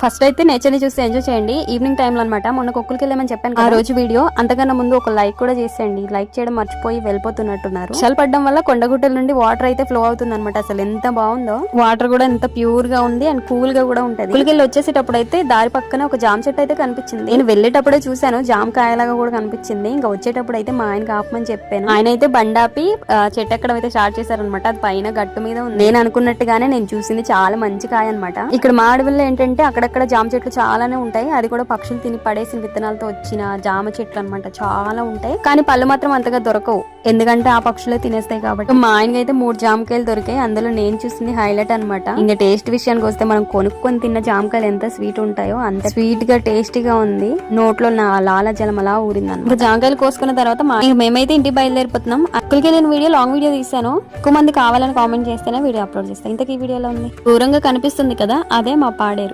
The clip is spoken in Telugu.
ఫస్ట్ అయితే నేచర్ని చూసి ఎంజాయ్ చేయండి. ఈవినింగ్ టైంలో అనమాట మొన్న కుక్కలకి వెళ్ళామని చెప్పాను ఆ రోజు వీడియో అంతకన్నా ముందు ఒక లైక్ కూడా చేసేయండి. లైక్ చేయడం మర్చిపోయి వెళ్ళిపోతున్నట్టున్నారు. వర్షాలు పడడం వల్ల కొండగుట్టల నుండి వాటర్ అయితే ఫ్లో అవుతుంది అనమాట అసలు ఎంత బాగుందో. వాటర్ కూడా ఎంత ప్యూర్గా ఉంది అండ్ కూల్గా కూడా ఉంటది. కుక్కలకి వచ్చేసేటప్పుడు అయితే దారి పక్కన ఒక జామ చెట్టు అయితే కనిపించింది. నేను వెళ్ళేటప్పుడే చూశాను. జామ కాయలాగా కూడా కనిపించింది. ఇంకా వచ్చేటప్పుడు అయితే మా ఆయనకి ఆపమని చెప్పాను. ఆయన అయితే బండాపి చెట్టు ఎక్కడం అయితే స్టార్ట్ చేశారనమాట అది పైన గట్టు మీద ఉంది. నేను అనుకున్నట్టుగానే నేను చూసింది చాలా మంచి కాయ అనమాట ఇక్కడ మా అడవుల్లో ఏంటంటే అక్కడక్కడ జామ చెట్లు చాలానే ఉంటాయి. అది కూడా పక్షులు తిని పడేసిన విత్తనాలతో వచ్చిన జామ చెట్లు అన్నమాట. చాలా ఉంటాయి. కానీ పళ్ళు మాత్రం అంతగా దొరకవు. ఎందుకంటే ఆ పక్షులే తినేస్తాయి కాబట్టి. మా ఆయనకి అయితే మూడు జామకాయలు దొరికాయి. అందులో నేను చూసింది హైలైట్ అనమాట ఇంకా టేస్ట్ విషయానికి వస్తే మనం కొనుక్కొని తిన్న జామకాయలు ఎంత స్వీట్ ఉంటాయో అంత స్వీట్గా టేస్టీగా ఉంది. నోట్లో నా లాల జలం అలా ఊరింది ఇంకా జామకాయలు కోసుకున్న తర్వాత మేమైతే ఇంటికి బయలుదేరిపోతున్నాం. అక్కడికి నేను వీడియో లాంగ్ వీడియో తీసాను ఎక్కువ మంది కావాలని కామెంట్ చేస్తేనే వీడియో అప్లోడ్ చేస్తాను ఇంతకీ ఈ వీడియోలో ఉంది. దూరంగా కనిపిస్తుంది కదా అదే మా పాడేరు.